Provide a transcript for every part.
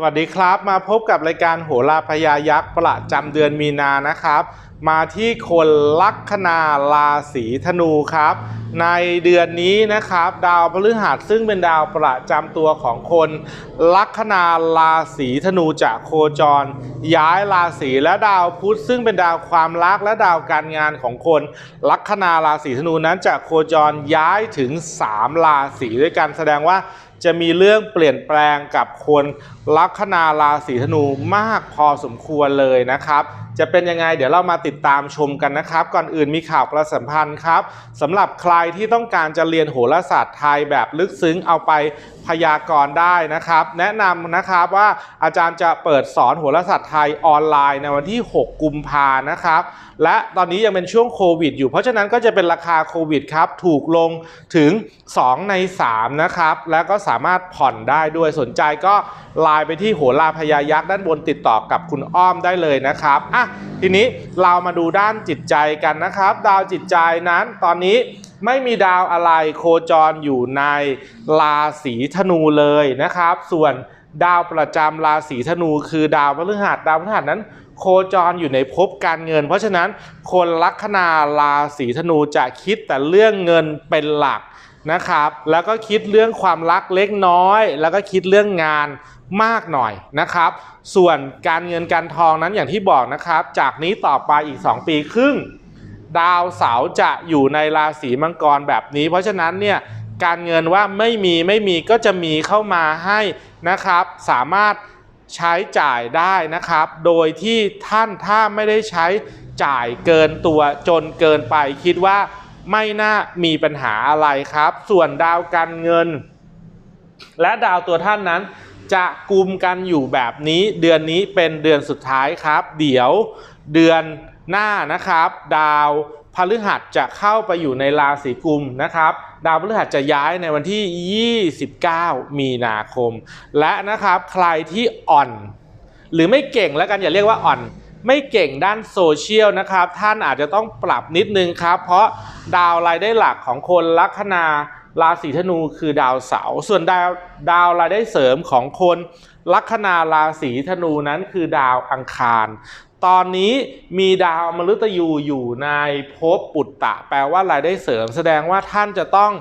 สวัสดีครับ มาพบกับรายการโหราพยายักษ์ประจำเดือนมีนานะครับ มาที่คนลัคนาราศีธนูครับ ในเดือนนี้นะครับ ดาวพฤหัสซึ่งเป็นดาวประจำตัวของคนลัคนาราศีธนูจะโคจร ย้ายราศีและดาวพุธซึ่งเป็นดาวความรักและดาวการงานของคนลัคนาราศีธนูนั้นจะโคจรย้ายถึง 3 ราศีด้วยกันแสดงว่า จะมีเรื่องเปลี่ยนแปลงกับคนลัคนาราศีธนูมากพอสมควรเลยนะครับ จะเป็นยังไงเดี๋ยวเรามาติดตามชมกันนะครับ ก่อนอื่นมีข่าวประสัมพันธ์ครับสำหรับใครที่ต้องการจะเรียนโหราศาสตร์ไทยแบบลึกซึ้งเอาไปพยากรณ์ได้นะครับ แนะนำนะครับว่าอาจารย์จะเปิดสอนโหราศาสตร์ไทยออนไลน์ในวันที่ 6 กุมภานะครับ และตอนนี้ยังเป็นช่วงโควิดอยู่ เพราะฉะนั้นก็จะเป็นราคาโควิดครับถูกลงถึง 2 ใน 3 นะครับ แล้วก็สามารถผ่อนได้ด้วยสนใจก็ไลน์ไปที่โหราพยายักษ์ด้านบนติดต่อกับคุณอ้อมได้เลยนะครับอะทีนี้เรามาดูด้านจิตใจกันนะครับ ดาวจิตใจนั้นตอนนี้ไม่มีดาวอะไรโคจรอยู่ในราศีธนูเลยนะครับ ส่วนดาวประจำราศีธนูคือดาวพฤหัสดาวพฤหัสนั้น โคจรอยู่ในภพการเงิน เพราะฉะนั้นคนลัคนาราศีธนูจะคิดแต่เรื่องเงินเป็นหลักนะครับ แล้วก็คิดเรื่องความรักเล็กน้อย แล้วก็คิดเรื่องงาน มากหน่อยนะครับ ส่วนการเงินการทองนั้นอย่างที่บอกนะครับ จากนี้ต่อไปอีก 2 ปีครึ่ง ดาวเสาร์จะอยู่ในราศีมังกรแบบนี้ เพราะฉะนั้นเนี่ยการเงินว่าไม่มีไม่มีก็จะมีเข้ามาให้นะครับ สามารถใช้จ่ายได้นะครับ โดยที่ท่านถ้าไม่ได้ใช้จ่ายเกินตัวจนเกินไปคิดว่าไม่น่ามีปัญหาอะไรครับ ส่วนดาวการเงิน และดาวตัวท่านนั้น จะกลุ่มกันอยู่แบบนี้เดือนนี้เป็นเดือนสุดท้ายครับ เดี๋ยวเดือนหน้านะครับ ดาวพฤหัสจะเข้าไปอยู่ในราศีกุมนะครับ ดาวพฤหัสจะย้ายในวันที่ 29 มีนาคม และนะครับใครที่อ่อน หรือไม่เก่งแล้วกันอย่าเรียกว่าอ่อนไม่เก่งด้านโซเชียลนะครับ ท่านอาจจะต้องปรับนิดนึงครับ เพราะดาวรายได้หลักของคนลัคนา ราศีธนูคือดาวเสาร์ส่วนดาวดาวรายได้เสริมของคนลัคนาราศีธนูนั้นคือดาวอังคาร ตอนนี้มีดาวมฤตยูอยู่ในภพปุตตะ แปลว่ารายได้เสริม แสดงว่าท่านจะต้อง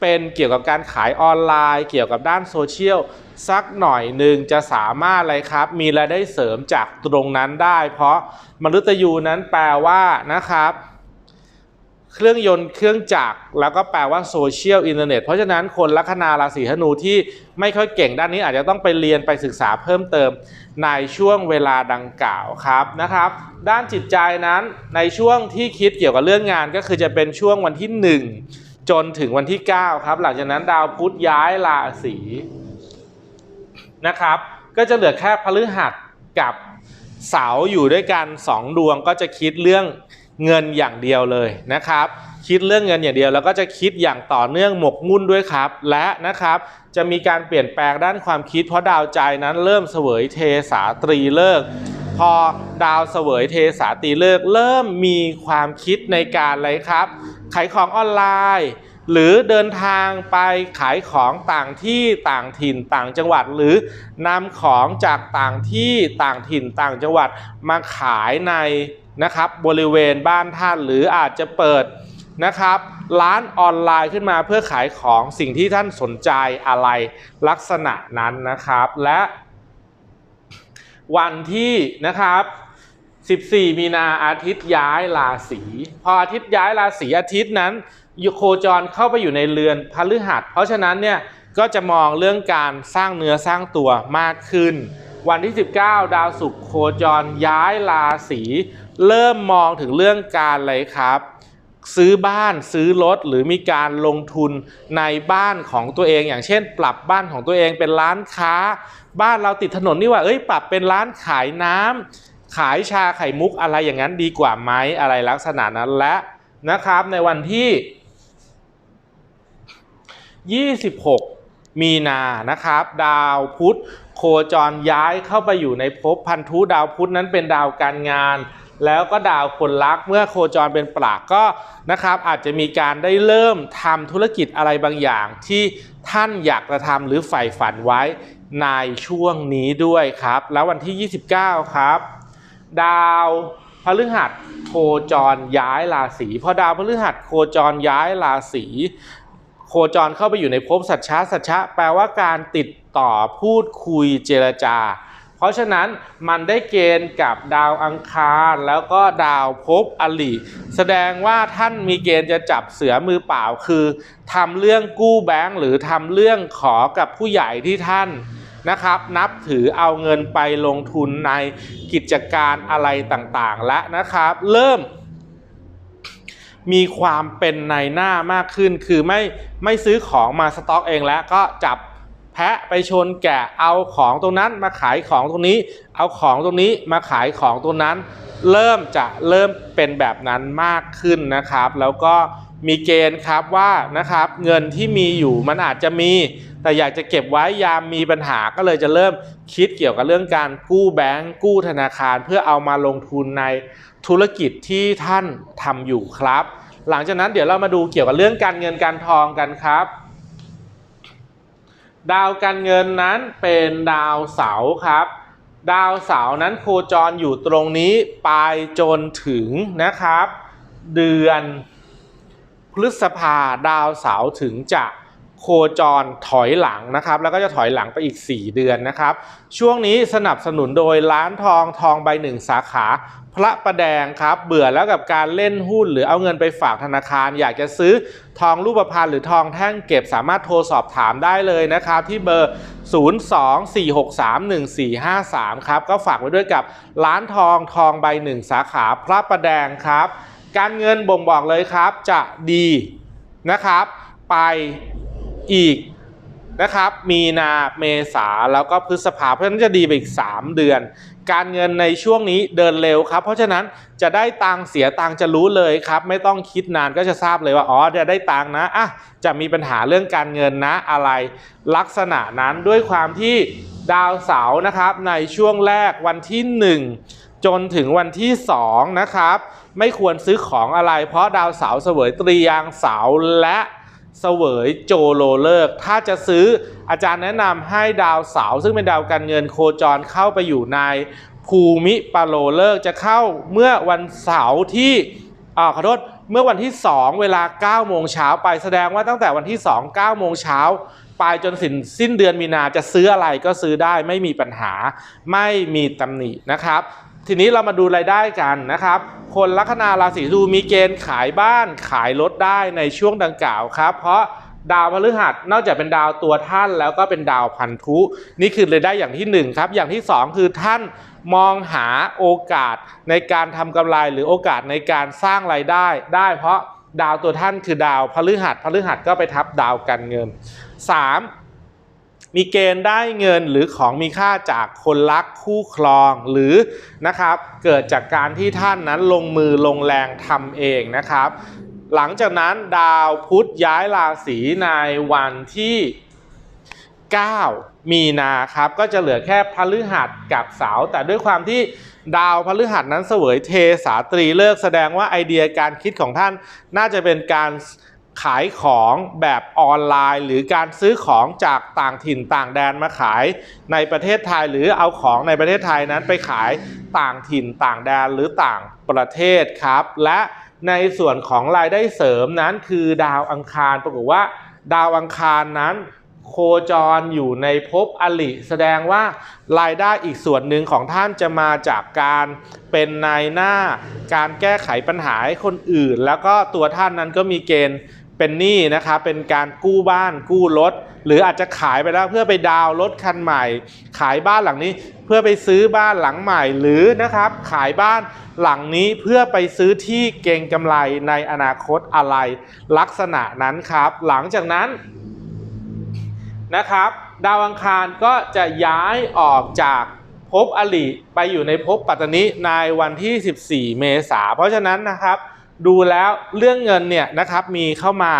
เป็นเกี่ยวกับการขายออนไลน์ เกี่ยวกับด้านโซเชียลสักหน่อยหนึ่งจะสามารถอะไรครับ มีรายได้เสริมจากตรงนั้นได้ เพราะมฤตยูนั้นแปลว่านะครับ เครื่องยนต์เครื่องจักรแล้วก็แปลว่าโซเชียลอินเทอร์เน็ตเพราะฉะนั้นคนลัคนาราศีธนูที่ไม่ค่อยเก่งด้านนี้อาจจะต้องไปเรียนไปศึกษาเพิ่มเติมในช่วงเวลาดังกล่าวครับนะครับ ด้านจิตใจนั้นในช่วงที่คิดเกี่ยวกับเรื่องงานก็คือจะเป็นช่วงวันที่ 1 จนถึงวันที่ 9 ครับ หลังจากนั้นดาวพุธย้ายราศีนะครับ ก็จะเหลือแค่พฤหัสกับเสาอยู่ด้วยกัน 2 ดวงก็จะคิดเรื่อง เงินอย่างเดียวเลยนะครับ คิดเรื่องเงินอย่างเดียวแล้วก็จะคิดอย่างต่อเนื่องหมกมุ่นด้วยครับ และนะครับจะมีการเปลี่ยนแปลงด้านความคิด เพราะดาวใจนั้นเริ่มเสวยเทสาตรีเลิก พอดาวเสวยเทสาตรีเลิก เริ่มมีความคิดในการอะไรครับ ขายของออนไลน์หรือเดินทางไปขายของต่างที่ต่างถิ่นต่างจังหวัด หรือนำของจากต่างที่ต่างถิ่นต่างจังหวัดมาขายใน นะครับบริเวณบ้านท่านหรืออาจจะเปิดนะครับร้านออนไลน์ขึ้นมาเพื่อขายของสิ่งที่ท่านสนใจอะไรลักษณะนั้นนะครับ และวันที่นะครับ 14 มีนาอาทิตย์ย้ายราศีพออาทิตย์ย้ายราศีอาทิตย์นั้นโคจรเข้าไปอยู่ในเรือนพฤหัส เพราะฉะนั้นเนี่ยก็จะมองเรื่องการสร้างเนื้อสร้างตัวมากขึ้น วันที่ 19 ดาวศุกร์โคจรย้ายราศี เริ่มมองถึงเรื่องการอะไรครับ ซื้อบ้านซื้อรถหรือมีการลงทุนในบ้านของตัวเอง อย่างเช่น ปรับบ้านของตัวเองเป็นร้านค้า บ้านเราติดถนนนี่ว่าเอ้ยปรับเป็นร้านขายน้ำขายชาไข่มุกอะไรอย่างนั้นดีกว่าไหมอะไรลักษณะนั้นและนะครับในวันที่ 26 มีนานะครับ ดาวพุธโคจรย้ายเข้าไปอยู่ในภพพันธุดาวพุธนั้นเป็นดาวการงาน แล้วก็ดาวคนรักเมื่อโคจรเป็นปรากก็นะครับอาจจะมีการได้เริ่มทำธุรกิจอะไรบางอย่างที่ท่านอยากจะทำหรือใฝ่ฝันไว้ในช่วงนี้ด้วยครับ แล้ววันที่ 29 ครับ ดาวพฤหัสโคจรย้ายราศีพอดาวพฤหัสโคจรย้ายราศีโคจรเข้าไปอยู่ในภพสัจฉะสัจฉะแปลว่าการติดต่อพูดคุยเจรจา ราะฉะนั้นมันได้เกณฑ์กับดาวอังคารแล้วก็ดาวภพอลิแสดงว่าท่านมีเกณฑ์จะจับเสือมือเปล่าคือทำเรื่องกู้แบงค์หรือทำเรื่องขอกับผู้ใหญ่ที่ท่านนะครับนับถือเอาเงินไปลงทุนในกิจการอะไรต่างๆ และนะครับ เริ่ม มีความเป็นในหน้ามากขึ้น คือไม่ไม่ซื้อของมาสต็อกเองแล้วก็จับ แพะไปชนแกะเอาของตรงนั้นมาขายของตรงนี้ เอาของตรงนี้มาขายของตรงนั้น เริ่มจะเริ่มเป็นแบบนั้นมากขึ้นนะครับ แล้วก็มีเกณฑ์ครับว่านะครับเงินที่มีอยู่มันอาจจะมี แต่อยากจะเก็บไว้ยามมีปัญหาก็เลยจะเริ่มคิดเกี่ยวกับเรื่องการกู้แบงก์กู้ธนาคาร เพื่อเอามาลงทุนในธุรกิจที่ท่านทำอยู่ครับ หลังจากนั้นเดี๋ยวเรามาดูเกี่ยวกับเรื่องการเงินการทองกันครับ ดาวการเงินนั้นเป็นดาวเสาร์ครับ ดาวเสาร์นั้นโคจรอยู่ตรงนี้ไปจนถึงนะครับ เดือนพฤษภาดาวเสาร์ถึงจะ โคจรถอยหลังนะครับ แล้วก็จะถอยหลังไปอีก 4 เดือนนะครับ ช่วงนี้สนับสนุนโดยร้านทองทองใบหนึ่งสาขา พระประแดงครับ เบื่อแล้วกับการเล่นหุ้นหรือเอาเงินไปฝากธนาคาร อยากจะซื้อทองรูปพรรณหรือทองแท่งเก็บสามารถโทรสอบถามได้เลยนะครับ ที่เบอร์ 024631453 ครับ ก็ฝากไว้ด้วยกับร้านทองทองใบหนึ่งสาขาพระประแดงครับ การเงินบ่งบอกเลยครับจะดีนะครับ ไป อีกนะครับ มีนาเมษาแล้วก็พฤษภาเพราะฉะนั้นจะดีไปอีก 3 เดือน การเงินในช่วงนี้เดินเร็วครับ เพราะฉะนั้นจะได้ตังเสียตังจะรู้เลยครับ ไม่ต้องคิดนานก็จะทราบเลยว่าอ๋อจะได้ตังนะอะจะมีปัญหาเรื่องการเงินนะอะไรลักษณะนั้นด้วยความที่ดาวเสาร์นะครับในช่วงแรกวันที่ 1จนถึงวันที่ 2 นะครับ ไม่ควรซื้อของอะไร เพราะดาวเสาร์เสวยตรียางเสาร์และ เสวยโจโลเลิก ถ้าจะซื้ออาจารย์แนะนำให้ดาวเสาร์ซึ่งเป็นดาวการเงินโคจรเข้าไปอยู่ในภูมิปาโลเลิกจะเข้าเมื่อวันเสาร์ที่อ่าขอโทษเมื่อวันที่ 2 เวลา9โมงเช้าไปแสดงว่าตั้งแต่วันที่ 2 9โมงเช้าไปจนสิ้นสิ้นเดือนมีนาจะซื้ออะไรก็ซื้อได้ไม่มีปัญหาไม่มีตำหนินะครับ ทีนี้เรามาดูรายได้กันนะครับ คนลัคนาราศีธนูมีเกณฑ์ขายบ้านขายรถได้ในช่วงดังกล่าวครับ เพราะดาวพฤหัสนอกจากเป็นดาวตัวท่านแล้วก็เป็นดาวพันธุ นี่คือรายได้อย่างที่หนึ่งครับ อย่างที่สองคือท่านมองหาโอกาสในการทำกำไรหรือโอกาสในการสร้างรายได้ ได้เพราะดาวตัวท่านคือดาวพฤหัสพฤหัสก็ไปทับดาวการเงิน 3. มีเกณฑ์ได้เงินหรือของมีค่าจากคนรักคู่ครองหรือนะครับเกิดจากการที่ท่านนั้นลงมือลงแรงทำเองนะครับ หลังจากนั้นดาวพุธย้ายราศีในวันที่ 9 มีนาครับก็จะเหลือแค่พฤหัสกับเสาร์แต่ด้วยความที่ดาวพฤหัสนั้นเสวยเทสาตรีเลิกแสดงว่าไอเดียการคิดของท่านน่าจะเป็นการ ขายของแบบออนไลน์ หรือการซื้อของจากต่างถิ่นต่างแดนมาขายในประเทศไทยหรือเอาของในประเทศไทยนั้นไปขายต่างถิ่นต่างแดนหรือต่างประเทศครับ และในส่วนของรายได้เสริมนั้นคือดาวอังคารปรากฏว่า ดาวอังคารนั้น โคจรอยู่ในภพอลิ แสดงว่ารายได้อีกส่วนหนึ่งของท่านจะมาจากการเป็นนายหน้า การแก้ไขปัญหาให้คนอื่น แล้วก็ตัวท่านนั้นก็มีเกณฑ์ เป็นหนี้นะครับเป็นการกู้บ้านกู้รถ หรืออาจจะขายไปแล้วเพื่อไปดาวรถคันใหม่ ขายบ้านหลังนี้เพื่อไปซื้อบ้านหลังใหม่ หรือนะครับขายบ้านหลังนี้เพื่อไปซื้อที่เก่งกำไรในอนาคตอะไร ลักษณะนั้นครับ หลังจากนั้นนะครับ ดาวอังคารก็จะย้ายออกจากภพอลิไปอยู่ในภพปัตตนิในวันที่ 14 เมษาเพราะฉะนั้นนะครับ ดูแล้วเรื่องเงินเนี่ยนะครับมีเข้ามา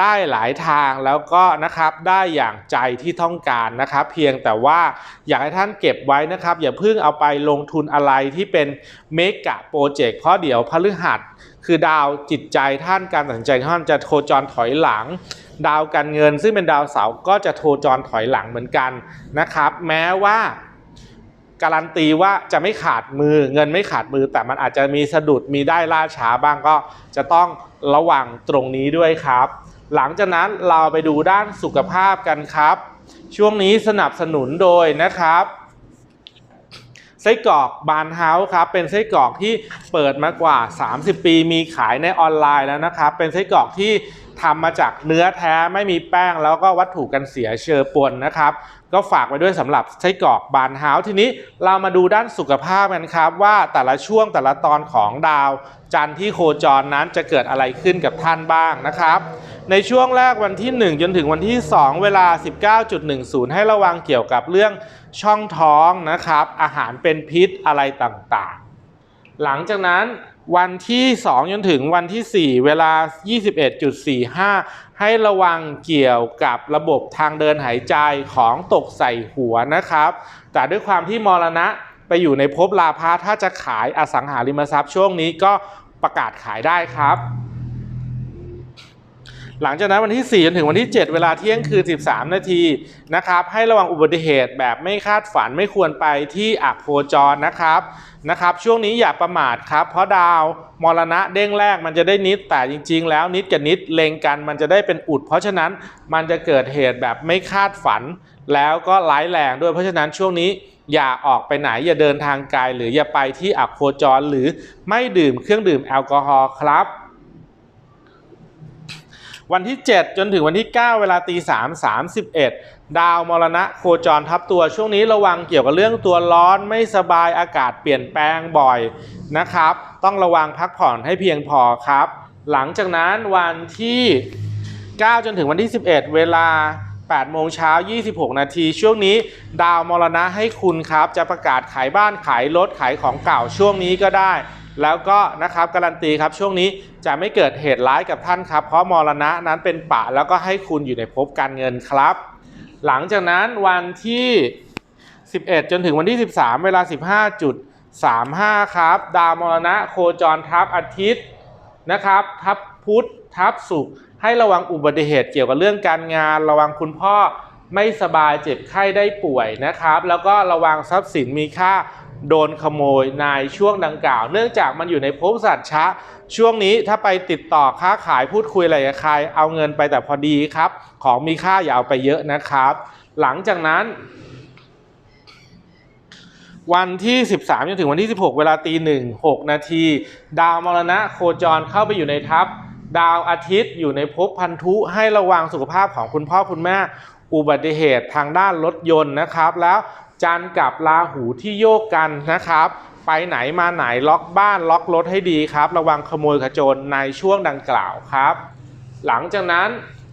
ได้หลายทางแล้วก็นะครับได้อย่างใจที่ต้องการนะครับ เพียงแต่ว่าอยากให้ท่านเก็บไว้นะครับ อย่าเพิ่งเอาไปลงทุนอะไรที่เป็นเมกะโปรเจกต์เพราะเดี๋ยวพฤหัส คือดาวจิตใจท่านการตัดสินใจท่านจะโคจรถอยหลัง ดาวการเงิน ซึ่งเป็นดาวเสาร์ก็จะโทจรถอยหลังเหมือนกันนะครับ แม้ว่า การันตีว่าจะไม่ขาดมือเงินไม่ขาดมือ แต่มันอาจจะมีสะดุดมีได้ล่าช้าบ้างก็จะต้องระวังตรงนี้ด้วยครับ หลังจากนั้นเราไปดูด้านสุขภาพกันครับ ช่วงนี้สนับสนุนโดยนะครับ ไส้กรอกบานเฮาส์ครับเป็นไส้กรอกที่เปิดมากว่า 30 ปี มีขายในออนไลน์แล้วนะครับ เป็นไส้กรอกที่ทำมาจากเนื้อแท้ไม่มีแป้งแล้วก็วัตถุกันเสียเชื้อปนนะครับ ก็ฝากไว้ด้วยสำหรับไส้กรอกบานเฮาส์ทีนี้เรามาดูด้านสุขภาพกันครับ ว่าแต่ละช่วงแต่ละตอนของดาว จันทร์ที่โคจรนั้นจะเกิดอะไรขึ้นกับท่านบ้างนะครับในช่วงแรกวันที่ 1 จนถึงวันที่ 2 เวลา 19.10 ให้ระวังเกี่ยวกับเรื่อง ช่องท้องนะครับ อาหารเป็นพิษอะไรต่างๆ หลังจากนั้นวันที่ 2 จนถึงวันที่ 4 เวลา 21.45 ให้ระวังเกี่ยวกับระบบทางเดินหายใจของตกใส่หัวนะครับ แต่ด้วยความที่มรณะไปอยู่ในภพลาภะถ้าจะขายอสังหาริมทรัพย์ช่วงนี้ก็ประกาศขายได้ครับ หลังจากนั้นวันที่ 4 จนถึงวันที่ 7 เวลาเที่ยงคืน 13 นาทีนะครับ ให้ระวังอุบัติเหตุแบบไม่คาดฝันไม่ควรไปที่อักโคจรนะครับนะครับ ช่วงนี้อย่าประมาทครับ เพราะดาวมรณะเด้งแรกมันจะได้นิดแต่จริง ๆ แล้วนิดกับนิดเลงกันมันจะได้เป็นอุด เพราะฉะนั้นมันจะเกิดเหตุแบบไม่คาดฝัน แล้วก็ร้ายแรงด้วยเพราะฉะนั้นช่วงนี้อย่าออกไปไหนอย่าเดินทางไกลหรืออย่าไปที่อักโคจร หรือไม่ดื่มเครื่องดื่มแอลกอฮอล์ครับ วันที่ 7 จนถึงวันที่ 9 เวลาตี3 31ดาวมรณะโคจรทับตัวช่วงนี้ระวังเกี่ยวกับเรื่องตัวร้อนไม่สบายอากาศเปลี่ยนแปลงบ่อยนะครับ ต้องระวังพักผ่อนให้เพียงพอครับ หลังจากนั้นวันที่ 9 จนถึงวันที่ 11 เวลา8โมงเช้า 26 นาที ช่วงนี้ดาวมรณะให้คุณครับ จะประกาศขายบ้านขายรถขายของเก่าช่วงนี้ก็ได้ แล้วก็นะครับการันตีครับช่วงนี้จะไม่เกิดเหตุร้ายกับท่านครับ เพราะมรณะนั้นเป็นปะแล้วก็ให้คุณอยู่ในภพการเงินครับ หลังจากนั้นวันที่ 11 จนถึงวันที่ 13 เวลา 15.35 ครับ ดาวมรณะโคจรทับอาทิตย์นะครับ ทับพุธทับศุกร์ให้ระวังอุบัติเหตุเกี่ยวกับเรื่องการงาน ระวังคุณพ่อไม่สบายเจ็บไข้ได้ป่วยนะครับ แล้วก็ระวังทรัพย์สินมีค่า โดนขโมยในช่วงดังกล่าว เนื่องจากมันอยู่ในภพสัตว์ชะช่วงนี้ถ้าไปติดต่อค้าขายพูดคุยอะไรกับใคร เอาเงินไปแต่พอดีครับ ของมีค่าอย่าเอาไปเยอะนะครับ หลังจากนั้น วันที่ 13จนถึงวันที่ 16 เวลาตีหนึ่ง6นาที ดาวมรณะโคจรเข้าไปอยู่ในทัพดาวอาทิตย์อยู่ในภพพันธุให้ระวังสุขภาพของคุณพ่อคุณแม่อุบัติเหตุทางด้านรถยนต์นะครับ แล้ว จันทร์กับราหูที่โยกกันนะครับ ไปไหนมาไหนล็อกบ้านล็อกรถให้ดีครับ ระวังขโมยขโจรในช่วงดังกล่าวครับ หลังจากนั้น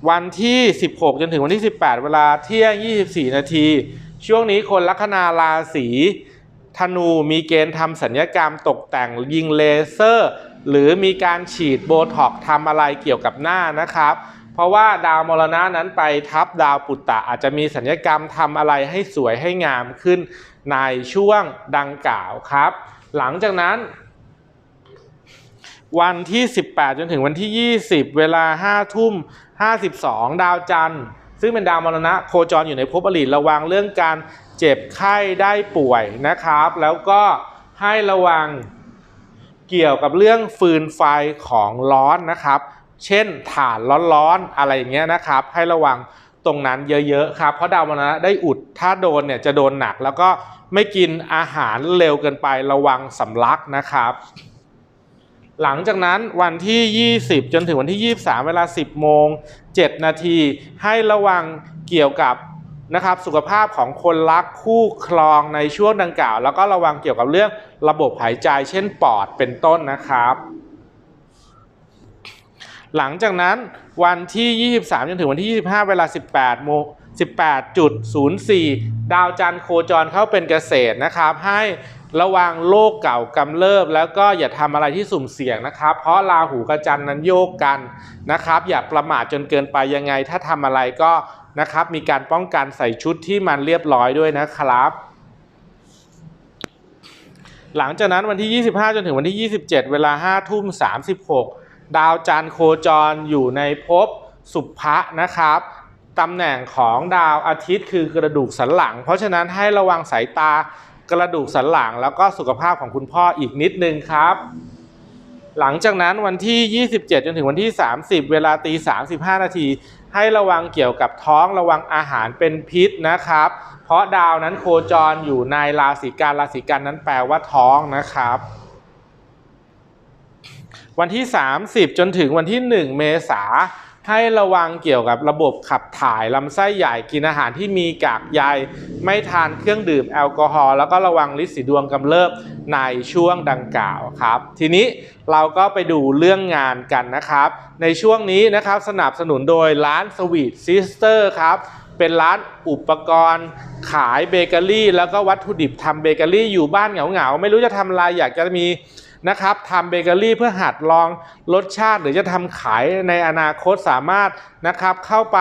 วันที่ 16 จนถึงวันที่ 18 เวลาเที่ยง 24 นาที ช่วงนี้คนลัคนาราศีธนูมีเกณฑ์ทำสัญญกรรมตกแต่งยิงเลเซอร์ หรือมีการฉีดโบท็อกทำอะไรเกี่ยวกับหน้านะครับ เพราะว่าดาวมรณะนั้นไปทับดาวปุตตะอาจจะมีสัญญกรรมทำอะไรให้สวยให้งามขึ้นในช่วงดังกล่าวครับ หลังจากนั้น วันที่ 18 จนถึงวันที่ 20 เวลา 5 ทุ่ม 52 ดาวจันทร์ ซึ่งเป็นดาวมรณะโคจรอยู่ในภพอริระวังเรื่องการเจ็บไข้ได้ป่วยนะครับ แล้วก็ให้ระวังเกี่ยวกับเรื่องฟืนไฟของร้อนนะครับ เช่นถ่านร้อนๆอะไรอย่างเงี้ยนะครับ ให้ระวังตรงนั้นเยอะๆครับ เพราะดาวมรณะได้อุดถ้าโดนเนี่ยจะโดนหนัก แล้วก็ไม่กินอาหารเร็วเกินไประวังสำลักนะครับ หลังจากนั้นวันที่ 20 จนถึงวันที่ 23 เวลา 10 โมง 7 นาที ให้ระวังเกี่ยวกับนะครับสุขภาพของคนรักคู่ครองในช่วงดังกล่าว แล้วก็ระวังเกี่ยวกับเรื่องระบบหายใจเช่นปอดเป็นต้นนะครับ หลังจากนั้นวันที่ 23 จนถึงวันที่ 25 เวลา 18โมง18.04 ดาวจันทร์โคจรเข้าเป็นเกษตรนะครับ ให้ระวังโรคเก่ากำเริบ แล้วก็อย่าทำอะไรที่สุ่มเสี่ยงนะครับ เพราะราหูกับจันทร์นั้นโยกกันนะครับ อย่าประมาทจนเกินไปยังไง ถ้าทำอะไรก็นะครับมีการป้องกันใส่ชุดที่มันเรียบร้อยด้วยนะครับ หลังจากนั้นวันที่ 25 จนถึงวันที่ 27 เวลา5ทุ่ม36 ดาวจันทร์โคจรอยู่ในภพสุภะนะครับตำแหน่งของดาวอาทิตย์คือกระดูกสันหลัง เพราะฉะนั้นให้ระวังสายตากระดูกสันหลังแล้วก็สุขภาพของคุณพ่ออีกนิดนึงครับ หลังจากนั้นวันที่ 27 จนถึงวันที่ 30 เวลาตี35 นาที ให้ระวังเกี่ยวกับท้องระวังอาหารเป็นพิษนะครับ เพราะดาวนั้นโคจรอยู่ในราศีกันราศีกันนั้นแปลว่าท้องนะครับ วันที่ 30 จนถึงวันที่ 1 เมษาให้ระวังเกี่ยวกับระบบขับถ่ายลำไส้ใหญ่กินอาหารที่มีกากใยไม่ทานเครื่องดื่มแอลกอฮอล์แล้วก็ระวังลินสีดวงกำเริบในช่วงดังกล่าวครับ ทีนี้เราก็ไปดูเรื่องงานกันนะครับ ในช่วงนี้นะครับสนับสนุนโดยร้านสวีทซิสเตอร์ครับเป็นร้านอุปกรณ์ขายเบเกอรี่ แล้วก็วัตถุดิบทำเบเกอรี่อยู่บ้านเหงาๆไม่รู้จะทำอะไรอยากจะมี นะครับทำเบเกอรี่เพื่อหัดลองรสชาติ หรือจะทำขายในอนาคตสามารถนะครับเข้าไป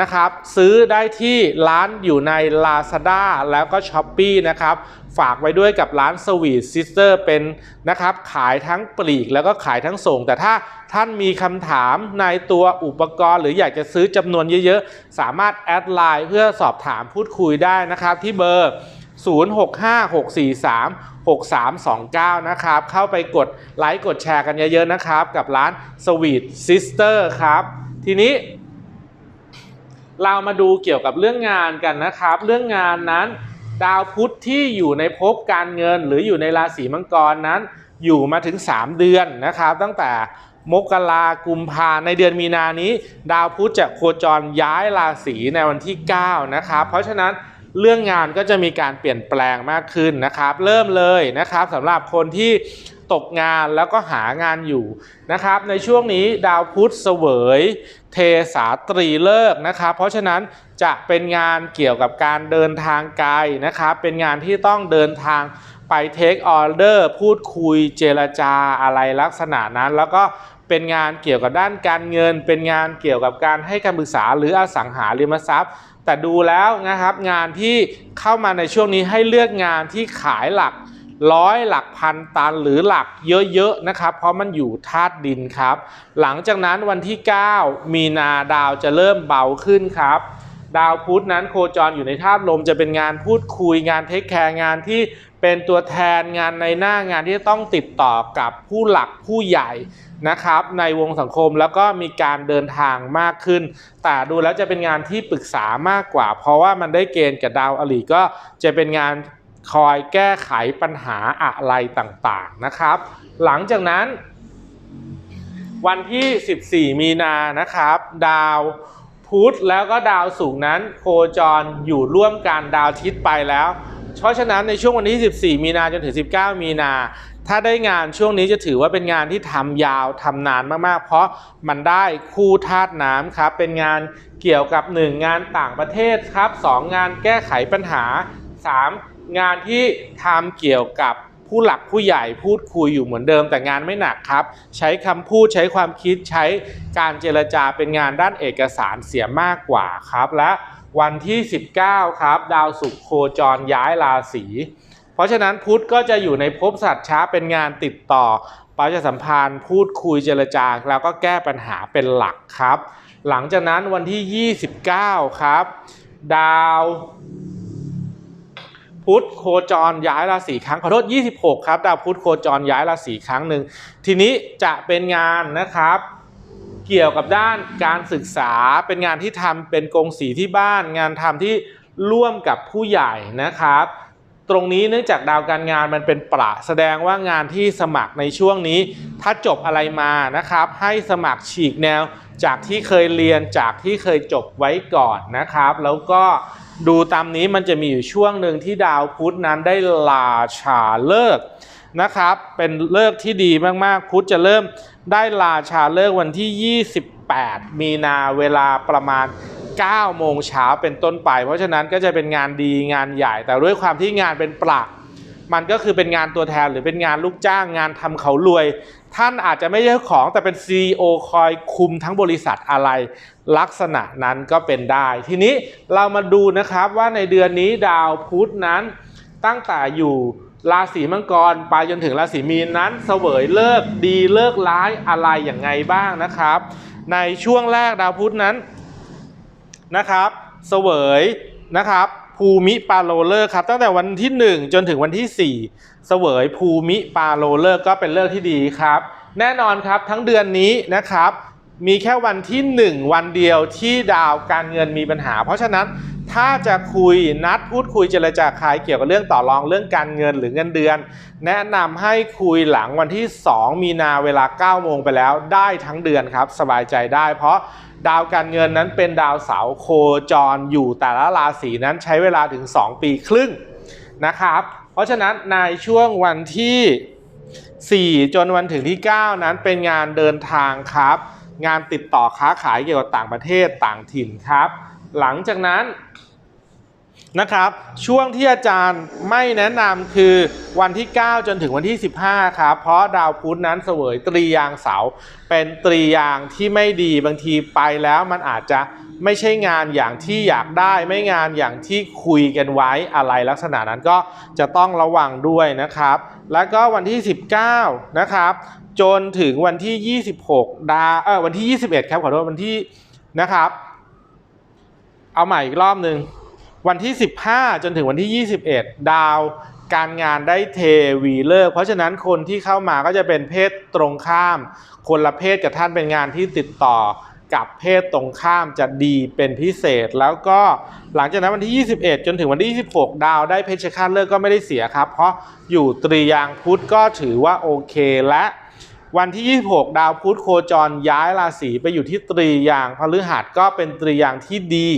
นะครับซื้อได้ที่ร้านอยู่ใน Lazada แล้วก็ s h อ p e e นะครับฝากไว้ด้วยกับร้าน Sweet Sister เป็นนะครับขายทั้งปลีกแล้วก็ขายทั้งส่ง แต่ถ้าท่านมีคำถามในตัวอุปกรณ์ หรืออยากจะซื้อจำนวนเยอะๆ สามารถแอดไลน์เพื่อสอบถามพูดคุยได้นะครับที่เบอร์ 065643 6329 นะครับ เข้าไปกดไลค์กดแชร์กันเยอะๆนะครับ กับร้าน Sweet Sister ครับ ทีนี้ เรามาดูเกี่ยวกับเรื่องงานกันนะครับ เรื่องงานนั้น ดาวพุธที่อยู่ในภพการเงิน หรืออยู่ในราศีมังกรนั้น อยู่มาถึง 3 เดือนนะครับ ตั้งแต่มกรากุมภาในเดือนมีนานี้ ดาวพุธจะโคจรย้ายราศีในวันที่ 9 นะครับ เพราะฉะนั้น เรื่องงานก็จะมีการเปลี่ยนแปลงมากขึ้นนะครับ เริ่มเลยนะครับสำหรับคนที่ตกงานแล้วก็หางานอยู่นะครับ ในช่วงนี้ดาวพุธเสวย เทสาตรีเลิกนะครับ เพราะฉะนั้นจะเป็นงานเกี่ยวกับการเดินทางไกลนะครับ เป็นงานที่ต้องเดินทางไปเทคออเดอร์พูดคุยเจรจาอะไรลักษณะนั้น แล้วก็เป็นงานเกี่ยวกับด้านการเงิน เป็นงานเกี่ยวกับการให้คำปรึกษาหรืออสังหาริมทรัพย์ แต่ดูแล้วนะครับงานที่เข้ามาในช่วงนี้ให้เลือกงานที่ขายหลักร้อยหลักพันตันหรือหลักเยอะๆนะครับ เพราะมันอยู่ธาตุดินครับ หลังจากนั้นวันที่ 9 มีนาดาวจะเริ่มเบาขึ้นครับ ดาวพุธนั้นโคจรอยู่ในธาตุลมจะเป็นงานพูดคุยงานเทคแคร์งานที่เป็นตัวแทนงานในหน้างานที่ต้องติดต่อกับผู้หลักผู้ใหญ่ นะครับในวงสังคมแล้วก็มีการเดินทางมากขึ้น แต่ดูแล้วจะเป็นงานที่ปรึกษามากกว่า เพราะว่ามันได้เกณฑ์กับดาวอลีก็จะเป็นงานคอยแก้ไขปัญหาอะไรต่างๆนะครับ หลังจากนั้น วันที่ 14 มีนานะครับ ดาวพุธแล้วก็ดาวศุกร์นั้นโคจรอยู่ร่วมกันดาวทิตย์ไปแล้ว เพราะฉะนั้นในช่วงวันที่ 14 มีนาจนถึง 19 มีนา ถ้าได้งานช่วงนี้จะถือว่าเป็นงานที่ทำยาวทำนานมากๆ เพราะมันได้คู่ธาตุน้ำครับ เป็นงานเกี่ยวกับ 1 งานต่างประเทศครับ 2 งานแก้ไขปัญหา 3 งานที่ทำเกี่ยวกับผู้หลักผู้ใหญ่พูดคุยอยู่เหมือนเดิมแต่งานไม่หนักครับ ใช้คำพูดใช้ความคิดใช้การเจรจาเป็นงานด้านเอกสารเสียมากกว่าครับ และวันที่ 19 ครับ ดาวศุกร์โคจรย้ายราศี เพราะฉะนั้นพุธก็จะอยู่ในภพสัตว์ช้าเป็นงานติดต่อประชาสัมพันธ์พูดคุยเจรจาแล้วก็แก้ปัญหาเป็นหลักครับ หลังจากนั้นวันที่ 29 ครับ ดาว พุธโคจรย้ายราศีครั้งขอโทษ 26 ครับ ดาวพุธโคจรย้ายราศีครั้งหนึ่งทีนี้จะเป็นงานนะครับเกี่ยวกับด้านการศึกษาเป็นงานที่ทำเป็นกงสีที่บ้าน งานทำที่ร่วมกับผู้ใหญ่นะครับ ตรงนี้เนื่องจากดาวการงานมันเป็นประแสดงว่างานที่สมัครในช่วงนี้ ถ้าจบอะไรมานะครับ ให้สมัครฉีกแนว จากที่เคยเรียนจากที่เคยจบไว้ก่อนนะครับ แล้วก็ดูตามนี้มันจะมีอยู่ช่วงหนึ่งที่ดาวพุธนั้นได้ลาชาเลิกนะครับ เป็นเลิกที่ดีมากๆ พุธจะเริ่มได้ลาชาเลิกวันที่ 28 มีนาเวลาประมาณ 9 โมงเช้าเป็นต้นไป เพราะฉะนั้นก็จะเป็นงานดีงานใหญ่ แต่ด้วยความที่งานเป็นประมันก็คือเป็นงานตัวแทนหรือเป็นงานลูกจ้างงานทำเขารวย ท่านอาจจะไม่ใช่เจ้าของแต่เป็น CEO คอยคุมทั้งบริษัทอะไร ลักษณะนั้นก็เป็นได้ ทีนี้เรามาดูนะครับว่าในเดือนนี้ดาวพุธนั้น ตั้งแต่อยู่ราศีมังกรไปจนถึงราศีมีนนั้น เสวยเลิกดีเลิกร้ายอะไรอย่างไงบ้างนะครับ ในช่วงแรกดาวพุธนั้น นะครับเสวยนะครับภูมิปาโรเลอร์ครับตั้งแต่วันที่ 1 จนถึงวันที่ 4 เสวยภูมิปาโรเลอร์ก็เป็นเลิกที่ดีครับ แน่นอนครับทั้งเดือนนี้นะครับ มีแค่วันที่ 1 วันเดียวที่ดาวการเงินมีปัญหา เพราะฉะนั้นถ้าจะคุยนัดพูดคุยเจรจาขายเกี่ยวกับเรื่องต่อรองเรื่องการเงินหรือเงินเดือน แนะนำให้คุยหลังวันที่ 2 มีนาเวลา 9 โมงไปแล้วได้ทั้งเดือนครับ สบายใจได้ เพราะดาวการเงินนั้นเป็นดาวเสาโคจรอยู่แต่ละราศีนั้นใช้เวลาถึง 2 ปีครึ่งนะครับ เพราะฉะนั้นในช่วงวันที่ 4 จนวันถึงที่ 9 นั้นเป็นงานเดินทางครับ งานติดต่อค้าขายเกี่ยวกับต่างประเทศต่างถิ่นครับ หลังจากนั้นนะครับ ช่วงที่อาจารย์ไม่แนะนำคือวันที่ 9 จนถึงวันที่ 15 ครับ เพราะดาวพุธนั้นเสวยตรียางเสาเป็นตรียางที่ไม่ดีบางทีไปแล้วมันอาจจะไม่ใช่งานอย่างที่อยากได้ไม่งานอย่างที่คุยกันไว้อะไรลักษณะนั้นก็จะต้องระวังด้วยนะครับ แล้วก็วันที่ 19 นะครับ จนถึงวันที่ 26 ดาเออวันที่ 21 ครับขอโทษวันที่นะครับ เอาใหม่อีกรอบหนึ่งวันที่ 15 จนถึงวันที่ 21 ดาวการงานได้เทวีเลิก เพราะฉะนั้นคนที่เข้ามาก็จะเป็นเพศตรงข้าม คนละเพศกับท่านเป็นงานที่ติดต่อกับเพศตรงข้ามจะดีเป็นพิเศษ แล้วก็หลังจากนั้นวันที่ 21 จนถึงวันที่ 26 ดาวได้เพชฌฆาตเลิกก็ไม่ได้เสียครับ เพราะอยู่ตรียางพุธก็ถือว่าโอเคและ วันที่ 26 ดาวพุธโคจรย้ายราศีไปอยู่ที่ตรียางพฤหัสก็เป็นตรียางที่ดี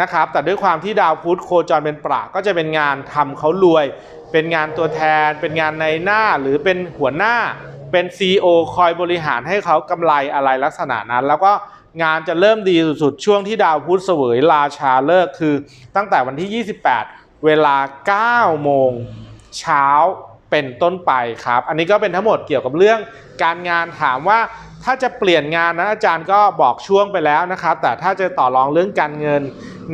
นะครับ แต่ด้วยความที่ดาวพุธโคจรเป็นประก็จะเป็นงานทำเขารวย เป็นงานตัวแทน เป็นงานในหน้าหรือเป็นหัวหน้า เป็น CEO คอยบริหารให้เขากำไรอะไรลักษณะนั้น แล้วก็งานจะเริ่มดีสุดๆ ช่วงที่ดาวพุธเสวยราชาเลิกคือตั้งแต่วันที่ 28 เวลา 9 โมงเช้า เป็นต้นไปครับ อันนี้ก็เป็นทั้งหมดเกี่ยวกับเรื่องการงานถามว่าถ้าจะเปลี่ยนงานนะอาจารย์ก็บอกช่วงไปแล้วนะครับ แต่ถ้าจะต่อรองเรื่องการเงิน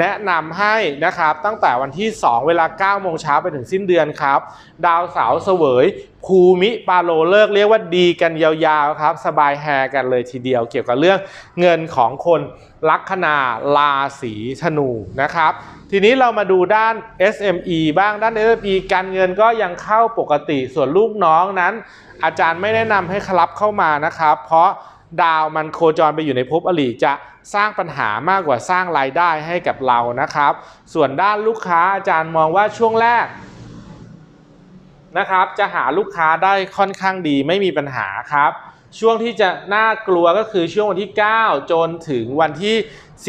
แนะนำให้นะครับ ตั้งแต่วันที่ 2 เวลา9โมงเช้าไปถึงสิ้นเดือนครับ ดาวเสาร์เสวยภูมิปาโลเลิกเรียกว่าดีกันยาวๆครับ สบายแฮกันเลยทีเดียว เกี่ยวกับเรื่องเงินของคน ลัคนาราศีธนูนะครับ ทีนี้เรามาดูด้าน SME บ้างด้าน SME การเงินก็ยังเข้าปกติส่วนลูกน้องนั้น อาจารย์ไม่แนะนำให้คลับเข้ามานะครับ เพราะดาวมันโคจรไปอยู่ในภพอริจะสร้างปัญหามากกว่าสร้างรายได้ให้กับเรานะครับ ส่วนด้านลูกค้าอาจารย์มองว่าช่วงแรกนะครับ จะหาลูกค้าได้ค่อนข้างดีไม่มีปัญหาครับ ช่วงที่จะน่ากลัวก็คือช่วงวันที่ 9 จนถึงวันที่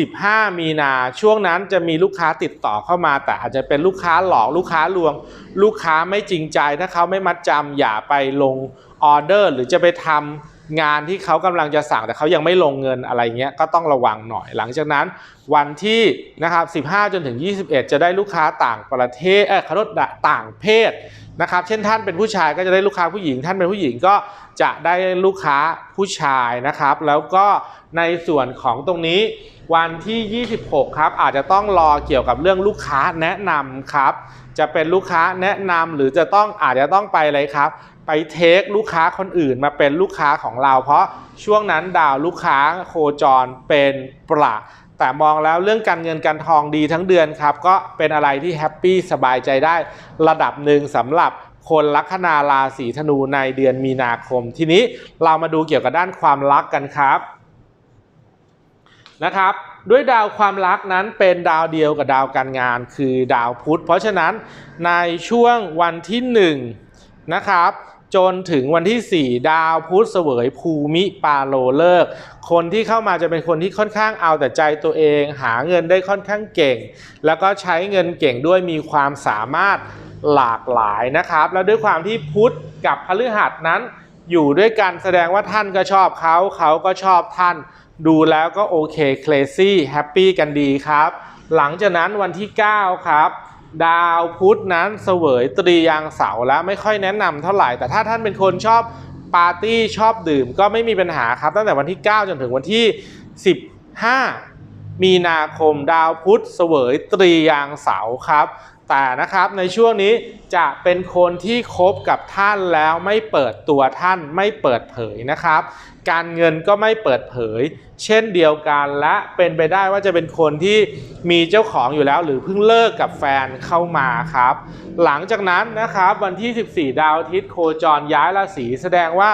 15 มีนา ช่วงนั้นจะมีลูกค้าติดต่อเข้ามา แต่อาจจะเป็นลูกค้าหลอกลูกค้าลวง ลูกค้าไม่จริงใจ ถ้าเขาไม่มัดจำอย่าไปลงออเดอร์ หรือจะไปทำงานที่เขากำลังจะสั่งแต่เขายังไม่ลงเงินอะไรเงี้ยก็ต้องระวังหน่อย หลังจากนั้นวันที่นะครับ 15 จนถึง 21 จะได้ลูกค้าต่างประเทศเออขอโทษต่างเพศ นะครับ เช่นท่านเป็นผู้ชายก็จะได้ลูกค้าผู้หญิง ท่านเป็นผู้หญิงก็จะได้ลูกค้าผู้ชายนะครับ แล้วก็ในส่วนของตรงนี้วันที่ 26 ครับ อาจจะต้องรอเกี่ยวกับเรื่องลูกค้าแนะนำครับ จะเป็นลูกค้าแนะนำหรือจะต้องอาจจะต้องไปอะไรครับ ไปเทคลูกค้าคนอื่นมาเป็นลูกค้าของเรา เพราะช่วงนั้นดาวลูกค้าโคจรเป็นประ แต่มองแล้วเรื่องการเงินการทองดีทั้งเดือนครับ ก็เป็นอะไรที่แฮปปี้สบายใจได้ ระดับหนึ่งสำหรับคนลัคนาราศีธนูในเดือนมีนาคม ทีนี้เรามาดูเกี่ยวกับด้านความรักกันครับนะครับด้วยดาวความรักนั้นเป็นดาวเดียวกับดาวการงานคือดาวพุธ เพราะฉะนั้นในช่วงวันที่1นะครับ จนถึงวันที่ 4 ดาวพุธเสวยภูมิปาโลเลิก คนที่เข้ามาจะเป็นคนที่ค่อนข้างเอาแต่ใจตัวเอง หาเงินได้ค่อนข้างเก่ง แล้วก็ใช้เงินเก่งด้วยมีความสามารถหลากหลายนะครับ แล้วด้วยความที่พุธกับพฤหัสนั้น อยู่ด้วยกันแสดงว่าท่านก็ชอบเขาเขาก็ชอบท่าน ดูแล้วก็โอเคเคลซี่แฮปปี้กันดีครับ หลังจากนั้นวันที่ 9 ครับ ดาวพุธนั้นเสวยตรียางเสาแล้วไม่ค่อยแนะนำเท่าไหร่ แต่ถ้าท่านเป็นคนชอบปาร์ตี้ชอบดื่มก็ไม่มีปัญหาครับ ตั้งแต่วันที่ 9 จนถึงวันที่ 15 มีนาคมดาวพุธเสวยตรียางเสาครับ แต่นะครับในช่วงนี้จะเป็นคนที่คบกับท่านแล้วไม่เปิดตัวท่านไม่เปิดเผยนะครับ การเงินก็ไม่เปิดเผย เช่นเดียวกันและเป็นไปได้ว่าจะเป็นคนที่มีเจ้าของอยู่แล้ว หรือเพิ่งเลิกกับแฟนเข้ามาครับ หลังจากนั้นนะครับวันที่ 14 ดาวอาทิตย์โคจรย้ายราศีแสดงว่า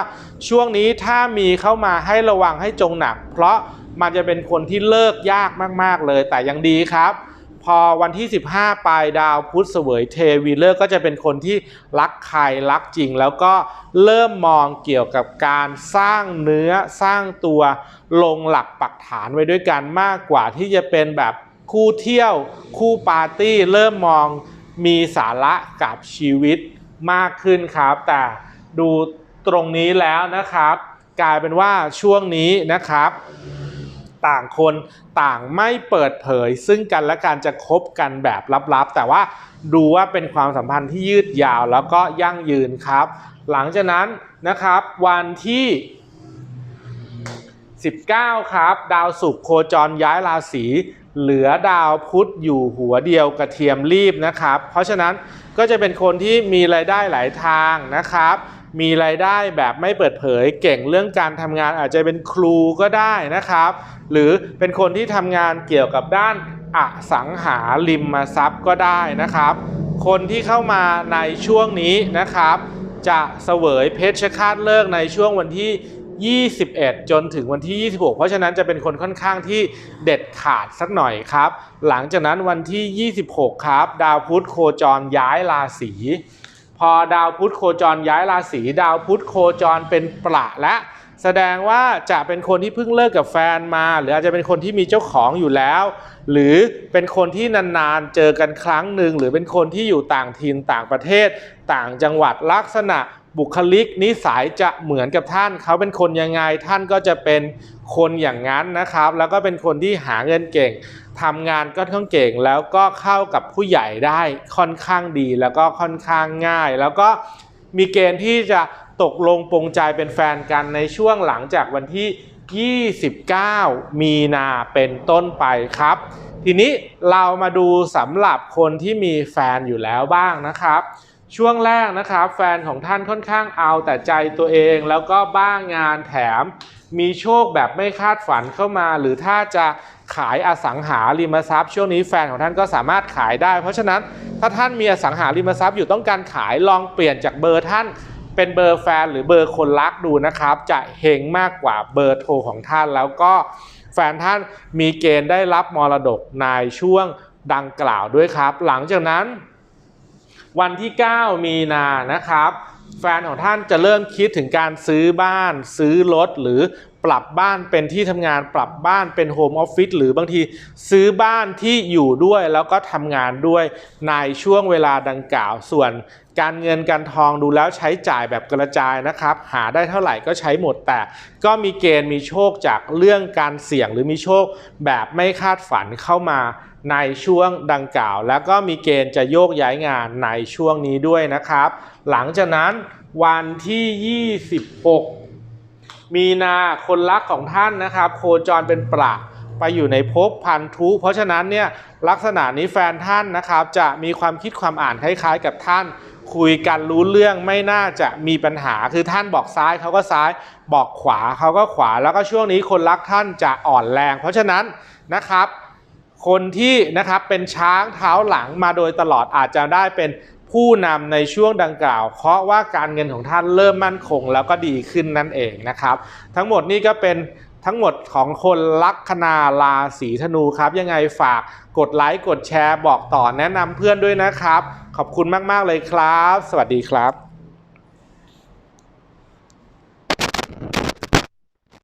ช่วงนี้ถ้ามีเข้ามาให้ระวังให้จงหนัก เพราะมันจะเป็นคนที่เลิกยากมาก ๆ เลยแต่ยังดีครับ พอวันที่ 15 ปลายดาวพุธเสวยเทวีเลิกษ์ก็จะเป็นคนที่รักใครรักจริง แล้วก็เริ่มมองเกี่ยวกับการสร้างเนื้อสร้างตัวลงหลักปักฐานไว้ด้วยกันมากกว่าที่จะเป็นแบบคู่เที่ยวคู่ปาร์ตี้ เริ่มมองมีสาระกับชีวิตมากขึ้นครับ แต่ดูตรงนี้แล้วนะครับ กลายเป็นว่าช่วงนี้นะครับ ต่างคนต่างไม่เปิดเผย ซึ่งกันและกันจะคบกันแบบลับๆ แต่ว่าดูว่าเป็นความสัมพันธ์ที่ยืดยาวแล้วก็ยั่งยืนครับ หลังจากนั้นนะครับวันที่ 19 ครับ ดาวศุกร์โคจรย้ายราศีเหลือดาวพุธอยู่หัวเดียวกระเทียมรีบนะครับ เพราะฉะนั้นก็จะเป็นคนที่มีรายได้หลายทางนะครับ มีรายได้แบบไม่เปิดเผยเก่งเรื่องการทำงานอาจจะเป็นครูก็ได้นะครับ หรือเป็นคนที่ทำงานเกี่ยวกับด้านอสังหาริมทรัพย์ก็ได้นะครับ คนที่เข้ามาในช่วงนี้นะครับ จะเสวยเพชฌฆาตเลิกในช่วงวันที่ 21 จนถึงวันที่ 26 เพราะฉะนั้นจะเป็นคนค่อนข้างที่เด็ดขาดสักหน่อยครับ หลังจากนั้นวันที่ 26 ครับ ดาวพุธโคจรย้ายราศี พอดาวพุธโคจรย้ายราศีดาวพุธโคจรเป็นประและแสดงว่าจะเป็นคนที่เพิ่งเลิกกับแฟนมา หรืออาจจะเป็นคนที่มีเจ้าของอยู่แล้ว หรือเป็นคนที่นานๆเจอกันครั้งหนึ่งหรือเป็นคนที่อยู่ต่างถิ่นต่างประเทศ ต่างจังหวัดลักษณะบุคลิกนิสัยจะเหมือนกับท่าน เขาเป็นคนยังไงท่านก็จะเป็นคนอย่างนั้นนะครับ แล้วก็เป็นคนที่หาเงินเก่ง ทำงานก็ค่อนข้งเก่งแล้วก็เข้ากับผู้ใหญ่ได้ค่อนข้างดีแล้วก็ค่อนข้างง่าย แล้วก็มีเกณฑ์ที่จะตกลงปรงใจเป็นแฟนกันในช่วงหลังจากวันที่ 29 มีนาเป็นต้นไปครับ ทีนี้เรามาดูสำหรับคนที่มีแฟนอยู่แล้วบ้างนะครับ ช่วงแรกนะครับแฟนของท่านค่อนข้างเอาแต่ใจตัวเองแล้วก็บ้างงานแถม มีโชคแบบไม่คาดฝันเข้ามา หรือถ้าจะขายอสังหาริมทรัพย์ ช่วงนี้แฟนของท่านก็สามารถขายได้ เพราะฉะนั้นถ้าท่านมีอสังหาริมทรัพย์อยู่ต้องการขายลองเปลี่ยนจากเบอร์ท่านเป็นเบอร์แฟนหรือเบอร์คนรักดูนะครับ จะเฮงมากกว่าเบอร์โทรของท่าน แล้วก็แฟนท่านมีเกณฑ์ได้รับมรดกในช่วงดังกล่าวด้วยครับ หลังจากนั้น วันที่ 9 มีนานะครับ แฟนของท่านจะเริ่มคิดถึงการซื้อบ้าน ซื้อรถหรือปรับบ้านเป็นที่ทำงานปรับบ้านเป็นโฮมออฟฟิศหรือบางทีซื้อบ้านที่อยู่ด้วยแล้วก็ทำงานด้วยในช่วงเวลาดังกล่าว ส่วนการเงินการทองดูแล้วใช้จ่ายแบบกระจายนะครับ หาได้เท่าไหร่ก็ใช้หมดแต่ ก็มีเกณฑ์มีโชคจากเรื่องการเสี่ยงหรือมีโชคแบบไม่คาดฝันเข้ามา ในช่วงดังกล่าว แล้วก็มีเกณฑ์จะโยกย้ายงานในช่วงนี้ด้วยนะครับ หลังจากนั้นวันที่ 26 มีนาคนรักของท่านนะครับ โคจรเป็นประไปอยู่ในภพพันธุ เพราะฉะนั้นเนี่ยลักษณะนี้แฟนท่านนะครับ จะมีความคิดความอ่านคล้ายๆกับท่าน คุยกันรู้เรื่องไม่น่าจะมีปัญหาคือท่านบอกซ้ายเขาก็ซ้าย บอกขวาเขาก็ขวา แล้วก็ช่วงนี้คนรักท่านจะอ่อนแรง เพราะฉะนั้นนะครับ คนที่นะครับเป็นช้างเท้าหลังมาโดยตลอดอาจจะได้เป็นผู้นำในช่วงดังกล่าว เพราะว่าการเงินของท่านเริ่มมั่นคงแล้วก็ดีขึ้นนั่นเองนะครับ ทั้งหมดนี้ก็เป็นทั้งหมดของคนลัคนาราศีธนูครับ ยังไงฝากกดไลค์กดแชร์บอกต่อแนะนำเพื่อนด้วยนะครับ ขอบคุณมาก ๆ เลยครับ สวัสดีครับ